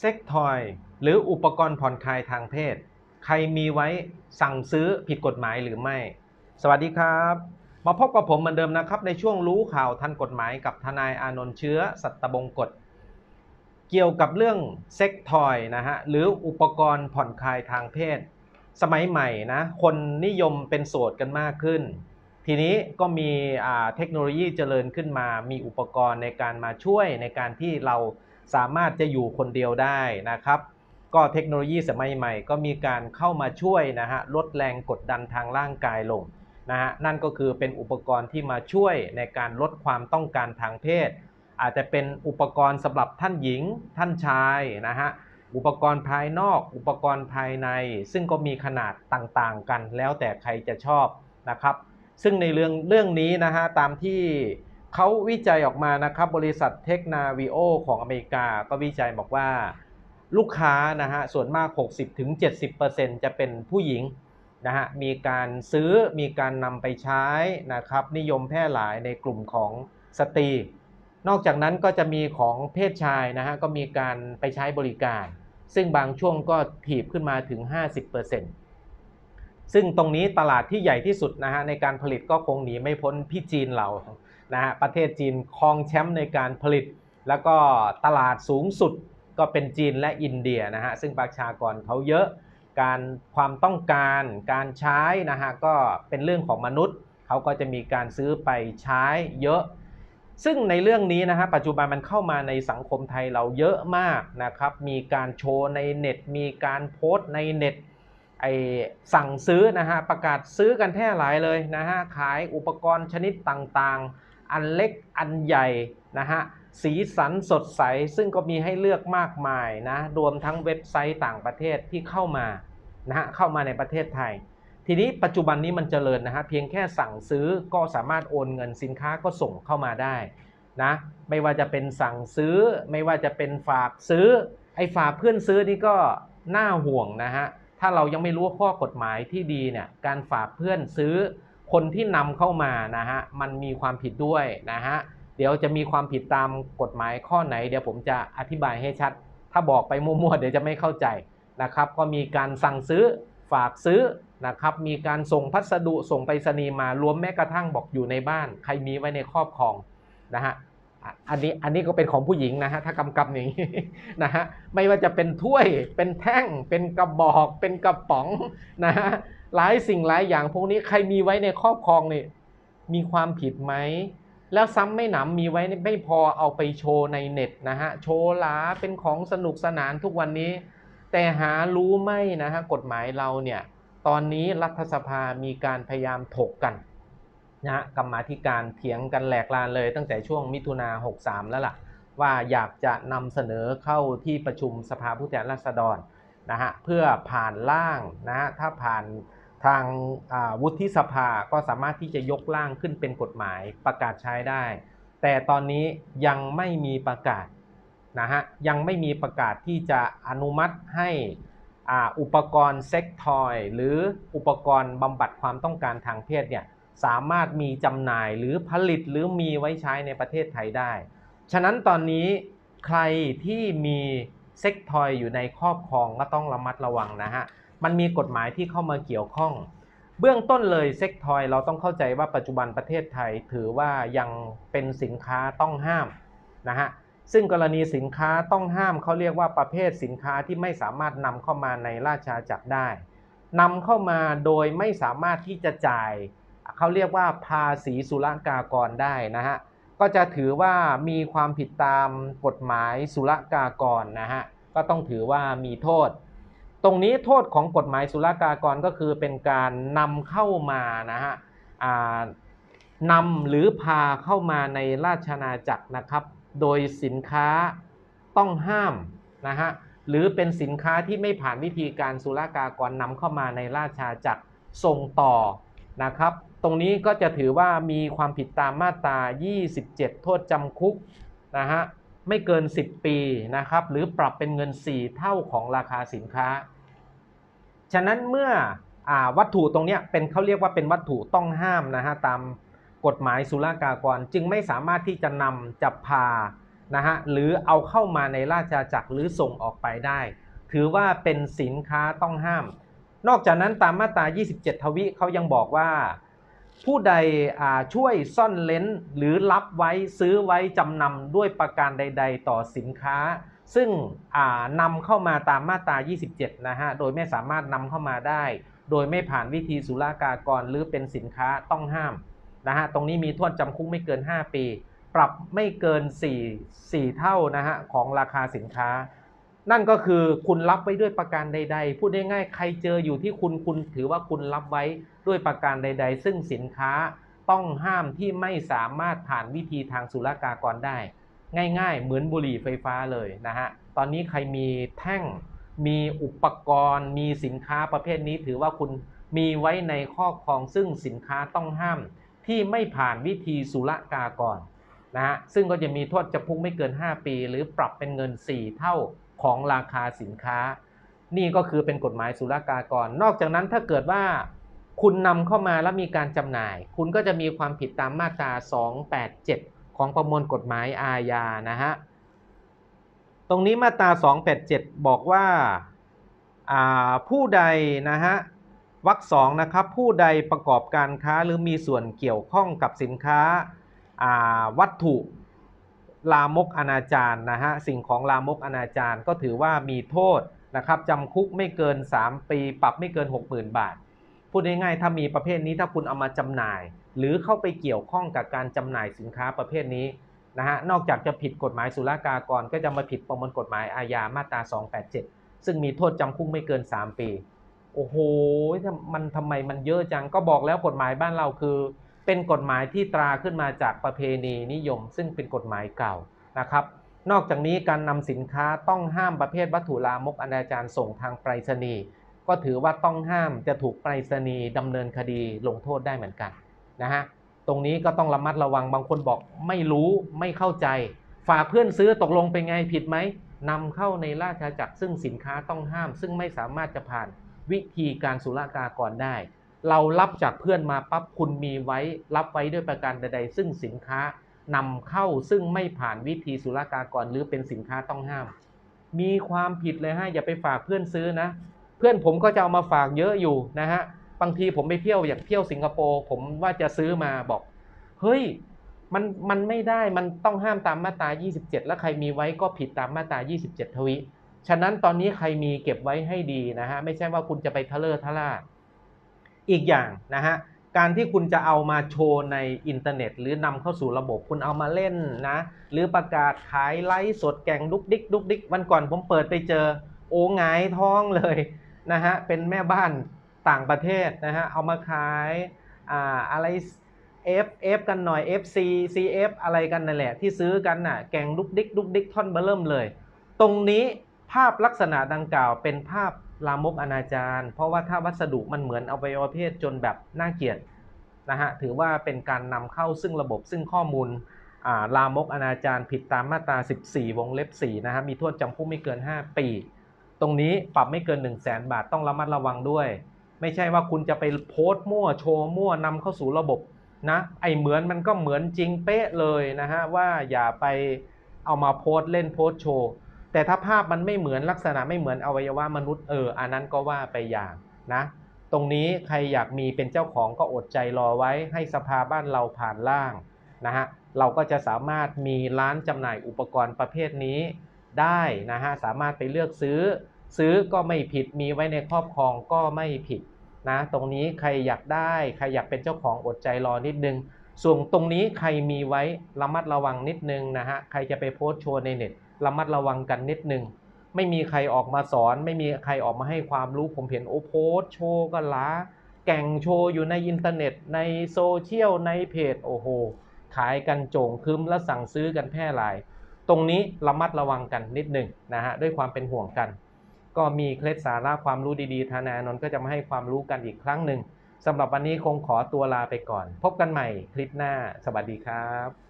เซ็กทอย หรืออุปกรณ์ผ่อนคลายทางเพศ ใครมีไว้สั่งซื้อผิดกฎหมายหรือไม่ สวัสดีครับ มาพบกับผมเหมือนเดิมนะครับ ในช่วงรู้ข่าวทันกฎหมายกับทนายอานนท์เชื้อ สัตบงกฎเกี่ยวกับเรื่องเซ็กทอยนะฮะหรืออุปกรณ์ผ่อนคลายทางเพศ สมัยใหม่นะคนนิยมเป็นโสดกันมากขึ้น ทีนี้ก็มีอ่าเทคโนโลยีเจริญขึ้นมา มีอุปกรณ์ในการมาช่วยในการที่เรา สามารถจะอยู่คนเดียวได้นะครับ ก็เทคโนโลยีสมัยใหม่ ก็มีการเข้ามาช่วยนะฮะลดแรงกดดันทางร่างกายลงนะฮะนั่นก็คือเป็นอุปกรณ์ที่มาช่วยในการลดความต้องการทางเพศ อาจจะเป็นอุปกรณ์สำหรับท่านหญิงท่านชายนะฮะอุปกรณ์ภายนอก อุปกรณ์ภายใน ซึ่งก็มีขนาดต่างๆกัน แล้วแต่ใครจะชอบนะครับ ซึ่งในเรื่องเรื่องนี้นะฮะตามที่ เขาวิจัยออกมานะครับบริษัทเทคนาวิโอของอเมริกา ก็วิจัยบอกว่าลูกค้านะฮะส่วนมาก 60-70%จะเป็นผู้หญิงนะฮะมีการซื้อมีการนำไปใช้นะครับนิยมแพร่หลายในกลุ่มของสตรี นอกจากนั้นก็จะมีของเพศชายนะฮะก็มีการไปใช้บริการ ซึ่งบางช่วงก็ถีบขึ้นมาถึง 50%ซึ่งตรงนี้ตลาดที่ใหญ่ที่สุดนะฮะในการผลิตก็คงหนีไม่พ้นพี่จีนเรา นะฮะประเทศจีนครองแชมป์ในการผลิต แล้วก็ตลาดสูงสุดก็เป็นจีนและอินเดียนะฮะซึ่งประชากรเขาเยอะการความต้องการการใช้นะฮะก็เป็นเรื่องของมนุษย์เขาก็จะมีการซื้อไปใช้เยอะ ซึ่งในเรื่องนี้นะฮะปัจจุบันมันเข้ามาในสังคมไทยเราเยอะมากนะครับ มีการโชว์ในเน็ต มีการโพสต์ในเน็ตไอสั่งซื้อนะฮะประกาศซื้อกันแพร่หลายเลยนะฮะขายอุปกรณ์ชนิดต่างๆ อันเล็กอันใหญ่นะฮะสีสันสดใสซึ่งก็มีให้เลือกมากมายนะรวมทั้งเว็บไซต์ต่างประเทศที่เข้ามานะฮะเข้ามาในประเทศไทย ทีนี้ปัจจุบันนี้มันเจริญนะฮะเพียงแค่สั่งซื้อก็สามารถโอนเงินสินค้าก็ส่งเข้ามาได้นะไม่ว่าจะเป็นสั่งซื้อ ไม่ว่าจะเป็นฝากซื้อ ไอ้ฝากเพื่อนซื้อนี่ก็น่าห่วงนะฮะถ้าเรายังไม่รู้ข้อกฎหมายที่ดีเนี่ยการฝากเพื่อนซื้อ คนที่นำเข้ามานะฮะมันมีความผิดด้วยนะฮะเดี๋ยวจะมีความผิดตามกฎหมายข้อไหน เดี๋ยวผมจะอธิบายให้ชัด ถ้าบอกไปมั่วๆเดี๋ยวจะไม่เข้าใจนะครับ ก็มีการสั่งซื้อฝากซื้อนะครับ มีการส่งพัสดุส่งไปรษณีย์มารวมแม้กระทั่งบอกอยู่ในบ้าน ใครมีไว้ในครอบครองนะฮะอะอันนี้อันนี้ก็เป็นของผู้หญิงนะฮะถ้ากำกับอย่างนี้นะฮะไม่ว่าจะเป็นถ้วยเป็นแท่งเป็นกระบอกเป็นกระป๋องนะฮะ หลายสิ่งหลายอย่างพวกนี้ใครมีไว้ในครอบครองนี่มีความผิดไหม แล้วซ้ำไม่หนำมีไว้ไม่พอเอาไปโชว์ในเน็ตนะฮะ โชว์หลาเป็นของสนุกสนานทุกวันนี้ แต่หารู้ไหมนะฮะกฎหมายเราเนี่ย ตอนนี้รัฐสภามีการพยายามถกกันนะฮะกรรมาธิการเถียงกันแหลกลานเลยตั้งแต่ช่วงมิถุนา63 แล้วล่ะ ว่าอยากจะนำเสนอเข้าที่ประชุมสภาผู้แทนราษฎรนะฮะเพื่อผ่านร่างนะฮะถ้าผ่าน ทางวุฒิสภาก็สามารถที่จะยกร่างขึ้นเป็นกฎหมายประกาศใช้ได้ แต่ตอนนี้ยังไม่มีประกาศนะฮะยังไม่มีประกาศที่จะอนุมัติให้อุปกรณ์เซ็กทอยหรืออุปกรณ์บำบัดความต้องการทางเพศเนี่ยสามารถมีจำหน่ายหรือผลิตหรือมีไว้ใช้ในประเทศไทยได้ ฉะนั้นตอนนี้ใครที่มีเซ็กทอยอยู่ในครอบครองก็ต้องระมัดระวังนะฮะ มันมีกฎหมายที่เข้ามาเกี่ยวข้อง เบื้องต้นเลยเซ็กทอยเราต้องเข้าใจว่าปัจจุบันประเทศไทยถือว่ายังเป็นสินค้าต้องห้ามนะฮะซึ่งกรณีสินค้าต้องห้ามเขาเรียกว่าประเภทสินค้าที่ไม่สามารถนำเข้ามาในราชอาณาจักรได้นำเข้ามาโดยไม่สามารถที่จะจ่ายเขาเรียกว่าภาษีศุลกากรได้นะฮะก็จะถือว่ามีความผิดตามกฎหมายศุลกากรนะฮะก็ต้องถือว่ามีโทษ ตรงนี้โทษของกฎหมายศุลกากรก็คือเป็นการนำเข้ามานะฮะนำหรือพาเข้ามาในราชอาจักรนะครับ โดยสินค้าต้องห้ามนะฮะหรือเป็นสินค้าที่ไม่ผ่านวิธีการศุลกากรนำเข้ามาในราชอาณาจักรส่งต่อนะครับ ตรงนี้ก็จะถือว่ามีความผิดตามมาตรา 27 โทษจำคุกนะฮะไม่เกิน 10 ปีนะครับ หรือปรับเป็นเงิน 4 เท่าของราคาสินค้า ฉะนั้นเมื่ออวัตถุตรงนี้เป็นเขาเรียกว่าเป็นวัตถุต้องห้ามนะฮะตามกฎหมายศุลกากรจึงไม่สามารถที่จะนำจะพานะฮะหรือเอาเข้ามาในราชอาณาจักรหรือส่งออกไปได้ ถือว่าเป็นสินค้าต้องห้าม นอกจากนั้นตามมาตรา 27 ทวิเขายังบอกว่า ผู้ใดช่วยซ่อนเลนหรือรับไว้ซื้อไว้จำนำด้วยประการใด ๆ ต่อสินค้า ซึ่งอ่านำเข้ามาตามมาตรา 27 นะฮะ โดยไม่สามารถนำเข้ามาได้ โดยไม่ผ่านวิธีศุลกากรหรือเป็นสินค้าต้องห้ามนะฮะ ตรงนี้มีโทษจำคุกไม่เกิน 5 ปี ปรับไม่เกิน 4 4 เท่านะฮะของราคาสินค้า นั่นก็คือคุณรับไว้ด้วยประการใด ๆ พูดง่ายๆ ใครเจออยู่ที่คุณคุณถือว่าคุณรับไว้ด้วยประการใด ๆ ซึ่งสินค้าต้องห้ามที่ไม่สามารถผ่านวิธีทางศุลกากรได้ ง่ายๆ เหมือนบุหรี่ไฟฟ้าเลยนะฮะ ตอนนี้ใครมีแท่ง มีอุปกรณ์ มีสินค้าประเภทนี้ถือว่าคุณมีไว้ในครอบครองซึ่งสินค้าต้องห้าม ที่ไม่ผ่านวิธีศุลกากรนะฮะ ซึ่งก็จะมีโทษจำคุกไม่เกิน 5 ปี หรือปรับเป็นเงิน 4 เท่าของราคาสินค้า นี่ก็คือเป็นกฎหมายศุลกากร นอกจากนั้นถ้าเกิดว่าคุณนำเข้ามาแล้วมีการจำหน่าย คุณก็จะมีความผิดตามมาตรา 287 ของประมวลกฎหมายอาญานะฮะ ตรงนี้มาตรา 287 บอกว่าผู้ใดนะฮะวรรคสองนะครับผู้ใดประกอบการค้าหรือมีส่วนเกี่ยวข้องกับสินค้าวัตถุลามกอนาจารนะฮะสิ่งของลามกอนาจารก็ถือว่ามีโทษนะครับจำคุกไม่เกิน 3 ปี ปรับไม่เกิน 60,000 บาท พูดง่ายๆถ้ามีประเภทนี้ถ้าคุณเอามาจำหน่าย หรือเข้าไปเกี่ยวข้องกับการจำหน่ายสินค้าประเภทนี้นะฮะนอกจากจะผิดกฎหมายศุลกากร ก็จะมาผิดประมวลกฎหมายอาญามาตรา 287 ซึ่งมีโทษจำคุกไม่เกิน 3 ปี โอ้โหมันทำไมมันเยอะจังก็บอกแล้วกฎหมายบ้านเราคือ เป็นกฎหมายที่ตราขึ้นมาจากประเพณีนิยม ซึ่งเป็นกฎหมายเก่านะครับ นอกจากนี้การนำสินค้าต้องห้ามประเภทวัตถุลามกอนาจารส่งทางไปรษณีย์ก็ถือว่าต้องห้ามจะถูกไปรษณีย์ดำเนินคดีลงโทษได้เหมือนกัน นะฮะตรงนี้ก็ต้องระมัดระวังบางคนบอกไม่รู้ไม่เข้าใจ ฝากเพื่อนซื้อตกลงเป็นไงผิดไหมนำเข้าในราชอาณาจักรซึ่งสินค้าต้องห้าม ซึ่งไม่สามารถจะผ่านวิธีการศุลกากรได้ เรารับจากเพื่อนมาปั๊บคุณมีไว้ รับไว้ด้วยประการใดๆ ซึ่งสินค้านำเข้าซึ่งไม่ผ่านวิธีศุลกากรหรือเป็นสินค้าต้องห้าม มีความผิดเลยฮะอย่าไปฝากเพื่อนซื้อนะ เพื่อนผมก็จะเอามาฝากเยอะอยู่นะฮะ บางทีผมไปเที่ยวอย่างเที่ยวสิงคโปร์ผมว่าจะซื้อมาบอก เฮ้ยมันมันไม่ได้มันต้องห้ามตามมาตรา 27 แล้วใครมีไว้ก็ผิดตามมาตรา 27 ทวิฉะนั้นตอนนี้ใครมีเก็บไว้ให้ดีนะฮะไม่ใช่ว่าคุณจะไปทะเลทะล่าอีกอย่างนะฮะการที่คุณจะเอามาโชว์ในอินเทอร์เน็ต หรือนำเข้าสู่ระบบคุณเอามาเล่นนะหรือประกาศขายไลฟ์สดแก่งดุกดิกดุกดิกวันก่อนผมเปิดไปเจอ โอ้งายท้องเลยนะฮะเป็นแม่บ้าน ต่างประเทศนะฮะเอามาขายอ่าอะไร F F กันหน่อย FC CF อะไรกันนั่นแหละ ที่ซื้อกันน่ะแกงดุกดิกดุกดิกท่อนเบเริ่มเลย ตรงนี้ภาพลักษณะดังกล่าวเป็นภาพลามกอนาจารเพราะว่าถ้าวัสดุมันเหมือนอวัยวะเพศจนแบบน่าเกลียดนะฮะถือว่าเป็นการนำเข้าซึ่งระบบซึ่งข้อมูลลามกอนาจารผิดตามมาตรา 14 วงเล็บ 4 นะฮะมีโทษจำคุกไม่เกิน 5 ปี ตรงนี้ปรับไม่เกิน 1 0 0 0 0แสนบาทต้องระมัดระวังด้วย ไม่ใช่ว่าคุณจะไปโพสต์มั่วโชว์มั่วนำเข้าสู่ระบบนะไอเหมือนมันก็เหมือนจริงเป๊ะเลยนะฮะว่าอย่าไปเอามาโพสต์เล่นโพสต์โชว์แต่ถ้าภาพมันไม่เหมือนลักษณะไม่เหมือนอวัยวะมนุษย์เอออันนั้นก็ว่าไปอย่างนะ ตรงนี้ใครอยากมีเป็นเจ้าของก็อดใจรอไว้ให้สภาบ้านเราผ่านล่างนะฮะเราก็จะสามารถมีร้านจำหน่ายอุปกรณ์ประเภทนี้ได้นะฮะสามารถไปเลือกซื้อ ซื้อก็ไม่ผิดมีไว้ในครอบครองก็ไม่ผิดนะตรงนี้ใครอยากได้ใครอยากเป็นเจ้าของอดใจรอนิดนึง ส่วนตรงนี้ใครมีไว้ระมัดระวังนิดนึงนะฮะใครจะไปโพสต์โชว์ในเน็ตระมัดระวังกันนิดนึง ไม่มีใครออกมาสอน ไม่มีใครออกมาให้ความรู้ผมเห็นโอ้โพสโชว์กันละแก่งโชว์อยู่ในอินเทอร์เน็ตในโซเชียลในเพจโอ้โหขายกันโจงคืมและสั่งซื้อกันแพร่หลาย ตรงนี้ระมัดระวังกันนิดหนึ่งนะฮะด้วยความเป็นห่วงกัน ก็มีเคล็ดสาระความรู้ดีๆทานานนท์ก็จะมาให้ความรู้กันอีกครั้งหนึ่งสำหรับวันนี้คงขอตัวลาไปก่อน พบกันใหม่คลิปหน้า สวัสดีครับ